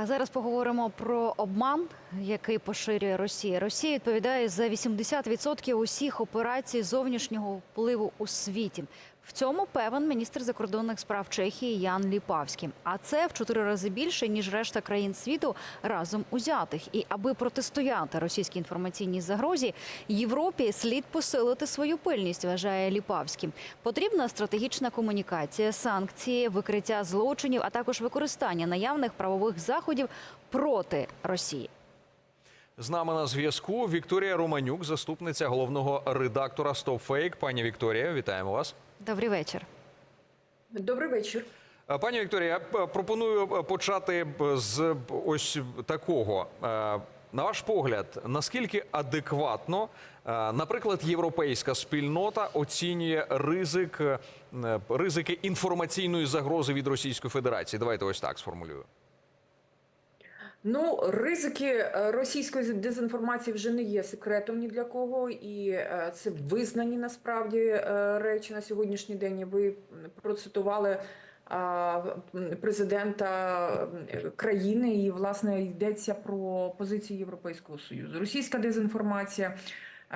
А зараз поговоримо про обман, який поширює Росія. Росія відповідає за 80% усіх операцій зовнішнього впливу у світі. В цьому певен міністр закордонних справ Чехії Ян Ліпавський. А це в чотири рази більше ніж решта країн світу разом узятих. І аби протистояти російській інформаційній загрозі, Європі слід посилити свою пильність, вважає Ліпавський. Потрібна стратегічна комунікація, санкції, викриття злочинів, а також використання наявних правових заходів проти Росії. З нами на зв'язку Вікторія Романюк, заступниця головного редактора StopFake. Пані Вікторія, вітаємо вас. Добрий вечір. Добрий вечір. Е, Пані Вікторія, я пропоную е, почати з ось такого. Е, На ваш погляд, наскільки адекватно, е, наприклад, європейська спільнота оцінює ризик, е, ризики інформаційної загрози від Російської Федерації? Давайте ось так сформулюю. Ну, ризики е, російської дезінформації вже не є секретом ні для кого, і е, це визнані насправді е, речі на сьогоднішній день. Ви процитували президента країни, і власне йдеться про позицію Європейського союзу. Російська дезінформація.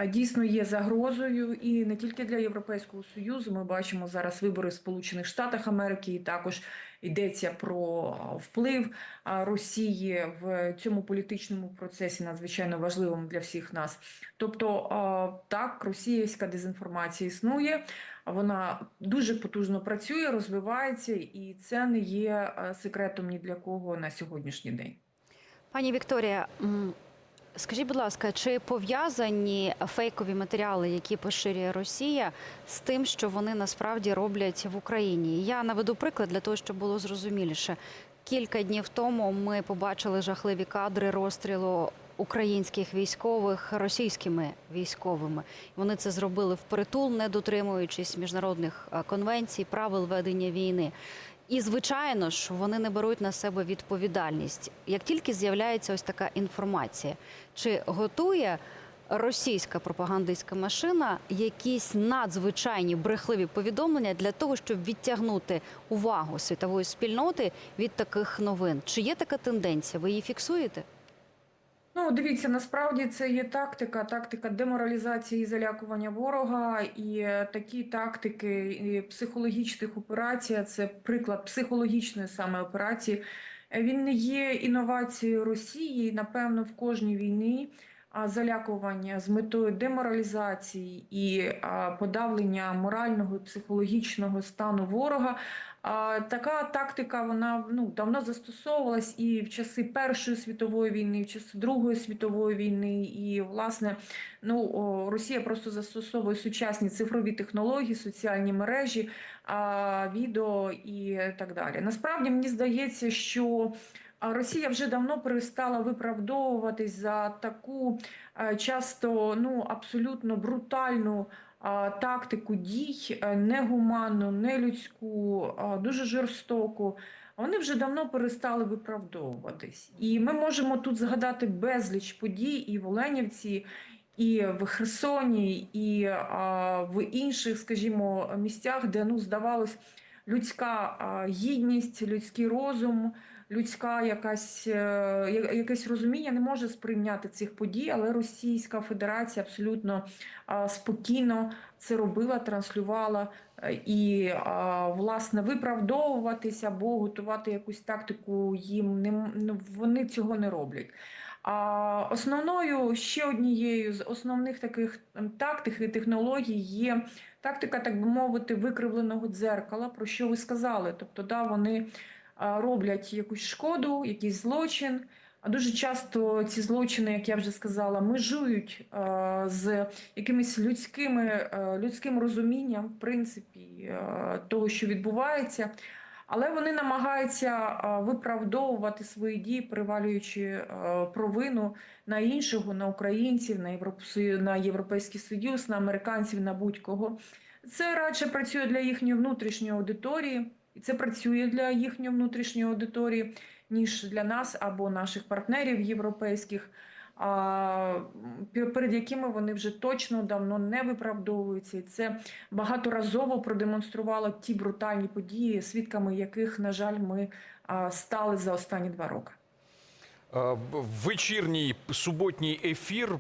Дійсно є загрозою і не тільки для Європейського союзу. Ми бачимо зараз вибори в Сполучених Штатах Америки, і також йдеться про вплив Росії в цьому політичному процесі, надзвичайно важливому для всіх нас. Тобто, так, російська дезінформація існує, вона дуже потужно працює, розвивається, і це не є секретом ні для кого на сьогоднішній день. Пані Вікторія, скажіть, будь ласка, чи пов'язані фейкові матеріали, які поширює Росія, з тим, що вони насправді роблять в Україні? Я наведу приклад для того, щоб було зрозуміліше. Кілька днів тому ми побачили жахливі кадри розстрілу українських військових російськими військовими. Вони це зробили впритул, не дотримуючись міжнародних е, конвенцій, правил ведення війни. І звичайно ж, вони не беруть на себе відповідальність. Як тільки з'являється ось така інформація, чи готує російська пропагандистська машина якісь надзвичайні брехливі повідомлення для того, щоб відтягнути увагу світової спільноти від таких новин? Чи є така тенденція? Ви її фіксуєте? Ну, дивіться, насправді це є тактика, тактика деморалізації і залякування ворога, і е, такі тактики психологічних операцій, це приклад психологічної саме операції. Е, Він не є інновацією Росії. Напевно, в кожній війні залякування з метою деморалізації і подавлення морального і психологічного стану ворога. Така тактика вона ну давно застосовувалась і в часи Першої світової війни, і в часи Другої світової війни. І власне, ну Росія просто застосовує сучасні цифрові технології, соціальні мережі, відео і так далі. Насправді мені здається, що Росія вже давно перестала виправдовуватись за таку е, часто ну абсолютно брутальну тактику дій, е, негуманну, нелюдську, дуже жорстоку. Вони вже давно перестали виправдовуватись. І ми можемо тут згадати безліч подій і в Оленівці, і в Херсоні, і в інших, скажімо, місцях, де ну здавалось, людська гідність, людський розум, людська якась е, якесь розуміння не може сприйняти цих подій, але Російська Федерація абсолютно спокійно це робила, транслювала е, і власне виправдовуватися або готувати якусь тактику їм не ну, вони цього не роблять. А основною ще однією з основних таких ем, тактик і технологій є тактика, так би мовити, викривленого дзеркала, про що ви сказали. Тобто, да, вони роблять якусь шкоду, якийсь злочин. А дуже часто ці злочини, як я вже сказала, межують з якимись людськими, е, людським розумінням, в принципі, е, того, що відбувається. Але вони намагаються виправдовувати свої дії, привалюючи провину на іншого, на українців, на на Європейський Союз, на американців, на будь-кого. Це радше працює для їхньої внутрішньої аудиторії, і це працює для їхньої внутрішньої аудиторії, ніж для нас або наших партнерів європейських, перед якими вони вже точно давно не виправдовуються. І це багаторазово продемонструвало ті брутальні події, свідками яких, на жаль, ми стали за останні два роки. Вечірній суботній ефір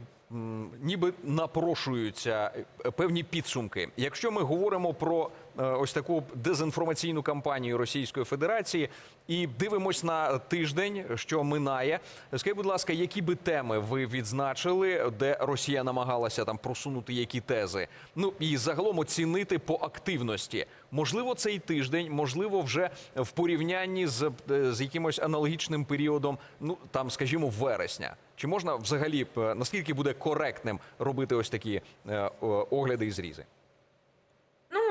ніби напрошуються е, певні підсумки. Якщо ми говоримо про ось таку дезінформаційну кампанію Російської Федерації і дивимось на тиждень, що минає, скажіть, будь ласка, які би теми ви відзначили, де Росія намагалася там просунути які тези? Ну і загалом оцінити по активності. Можливо, цей тиждень, можливо, вже в порівнянні з, е, з якимось аналогічним періодом, ну там, скажімо, вересня. Чи можна взагалі е, наскільки буде коректним робити ось такі е, огляди і зрізи?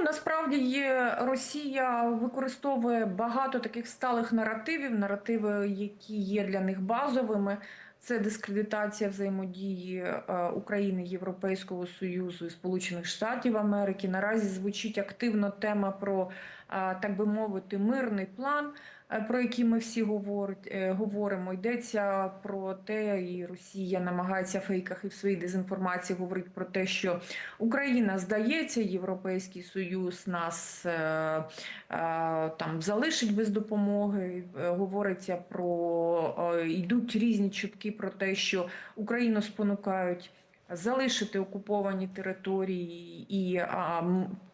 Ну насправді Росія використовує багато таких сталих наративів, наративи, які є для них базовими. Це дискредитація взаємодії е, України, Європейського Союзу і Сполучених Штатів Америки. Наразі звучить активно тема про, так би мовити, мирний план, е, про який ми всі говорить, е, говоримо. Йдеться про те, і Росія намагається в фейках і в своїй дезінформації говорити про те, що Україна здається, Європейський Союз нас е, там залишить без допомоги. Говориться про йдуть різні чутки про те, що Україну спонукають залишити окуповані території, і а,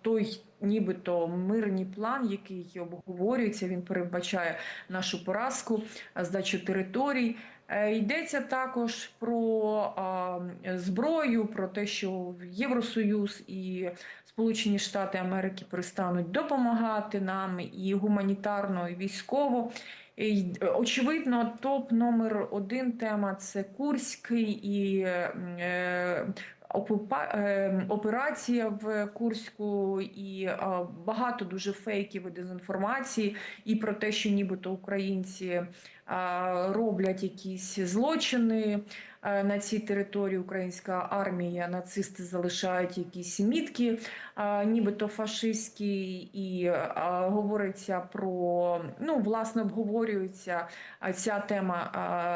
той нібито мирний план, який обговорюється, він передбачає нашу поразку, здачу територій. Е, Йдеться також про а, зброю, про те, що Євросоюз і Сполучені Штати Америки перестануть допомагати нам і гуманітарно, і військово. Очевидно, топ номер один тема це Курський і е, е, операція в Курську, і е, багато дуже фейків і дезінформації, і про те, що нібито українці роблять якісь злочини на цій території. Українська армія, нацисти залишають якісь мітки, е, нібито фашистські, і е, говориться про ну, власне, обговорюється е, ця тема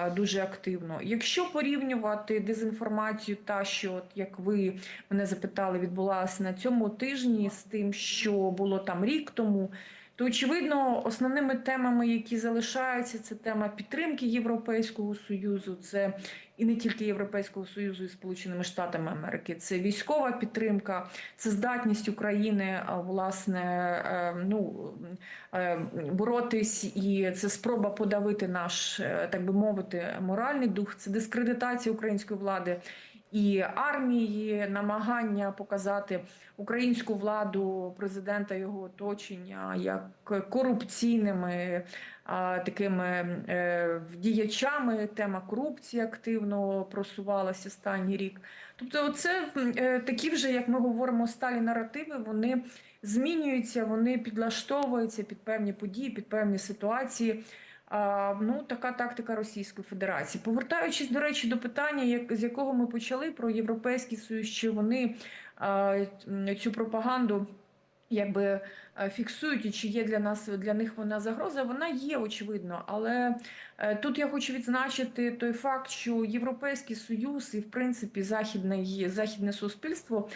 е, дуже активно. Якщо порівнювати дезінформацію, та що, от як ви мене запитали, відбулася на цьому тижні з тим, що було там рік тому. То очевидно, основними темами, які залишаються, це тема підтримки Європейського союзу, це і не тільки Європейського союзу і Сполученими Штатами Америки, це військова підтримка, це здатність України власне е, ну е, боротись, і це спроба подавити наш, е, так би мовити, моральний дух, це дискредитація української влади. І армії намагання показати українську владу, президента його оточення як корупційними а, такими е, діячами. Тема корупції активно просувалася останній рік. Тобто, це е, такі вже, як ми говоримо, сталі наративи, вони змінюються, вони підлаштовуються під певні події, під певні ситуації. Ну, така тактика Російської Федерації. Повертаючись, до речі, до питання, як, з якого ми почали про Європейський Союз, чи вони цю пропаганду якби е, фіксують, і чи є для нас для них вона загроза, вона є очевидно. Але е, тут я хочу відзначити той факт, що Європейський Союз і, в принципі, західне, західне суспільство,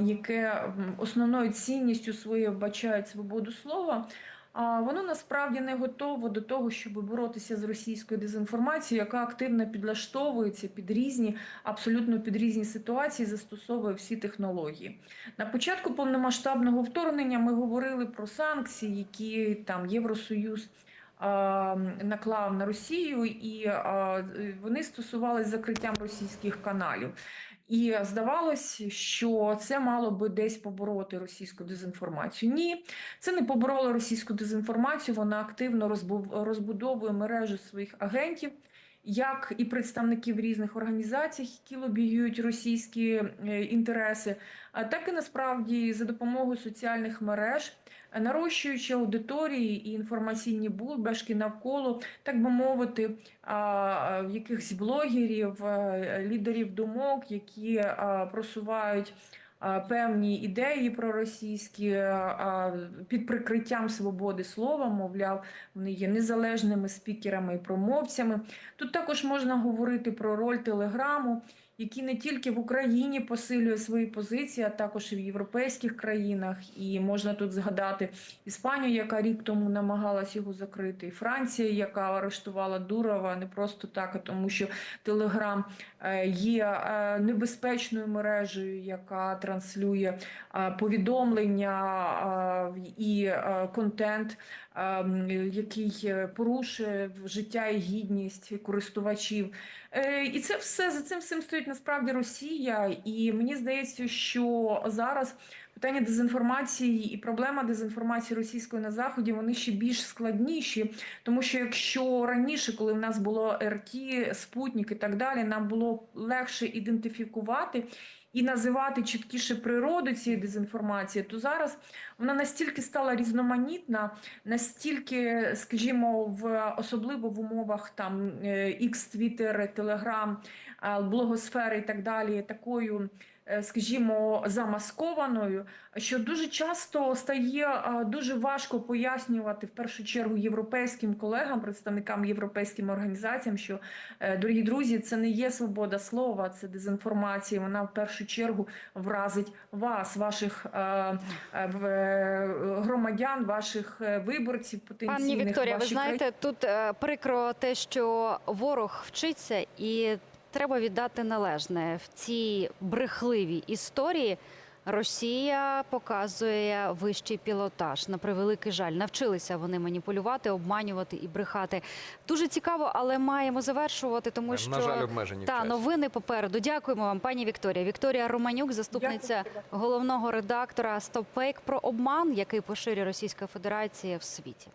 яке основною цінністю своєю вбачає свободу слова. Воно насправді не готово до того, щоб боротися з російською дезінформацією, яка активно підлаштовується під різні, абсолютно під різні ситуації, застосовує всі технології. На початку повномасштабного вторгнення ми говорили про санкції, які там Євросоюз наклав на Росію, і вони стосувалися закриттям російських каналів. І здавалось, що це мало би десь побороти російську дезінформацію. Ні, це не побороло російську дезінформацію. Вона активно розбу- розбудовує мережу своїх агентів, як і представників різних організацій, які лобіюють російські е, інтереси, так і насправді за допомогою соціальних мереж, нарощуючи аудиторії і інформаційні бульбашки навколо, так би мовити, якихось блогерів, е, лідерів думок, які просувають певні ідеї проросійські під прикриттям свободи слова, мовляв, вони є незалежними спікерами і промовцями. Тут також можна говорити про роль телеграму. Який не тільки в Україні посилює свої позиції, а також і в європейських країнах. І можна тут згадати Іспанію, яка рік тому намагалась його закрити, і Франція, яка арештувала Дурова не просто так, а тому що Телеграм є е, небезпечною мережею, яка транслює е, повідомлення е, і е, контент, е, який е, порушує життя і гідність користувачів. Е, І це все за цим всім стоїть насправді Росія. І мені здається, що зараз питання дезінформації і проблема дезінформації російської на заході вони ще більш складніші, тому що якщо раніше, коли в нас було РТ, Спутник і так далі, нам було легше ідентифікувати. І називати чіткіше природу цієї дезінформації, то зараз вона настільки стала різноманітна, настільки, скажімо, в особливо в умовах там X, Twitter, Telegram, блогосфери і так далі, такою, скажімо, замаскованою, що дуже часто стає е, дуже важко пояснювати в першу чергу європейським колегам, представникам європейським організаціям, що е, дорогі друзі, це не є свобода слова, це дезінформація. Вона в першу чергу вразить вас, ваших е, е, е, громадян, ваших е, виборців потенційних. Пані Вікторія, ви знаєте, тут е, прикро те, що ворог вчиться, і треба віддати належне в цій брехливій історії. Росія показує вищий пілотаж. На превеликий жаль, навчилися вони маніпулювати, обманювати і брехати. Дуже цікаво, але маємо завершувати, тому що На жаль, обмежені в та часі. новини попереду. Дякуємо вам, пані Вікторія. Вікторія Романюк, заступниця Дякую. головного редактора «Стопфейк» про обман, який поширює Російська Федерація в світі.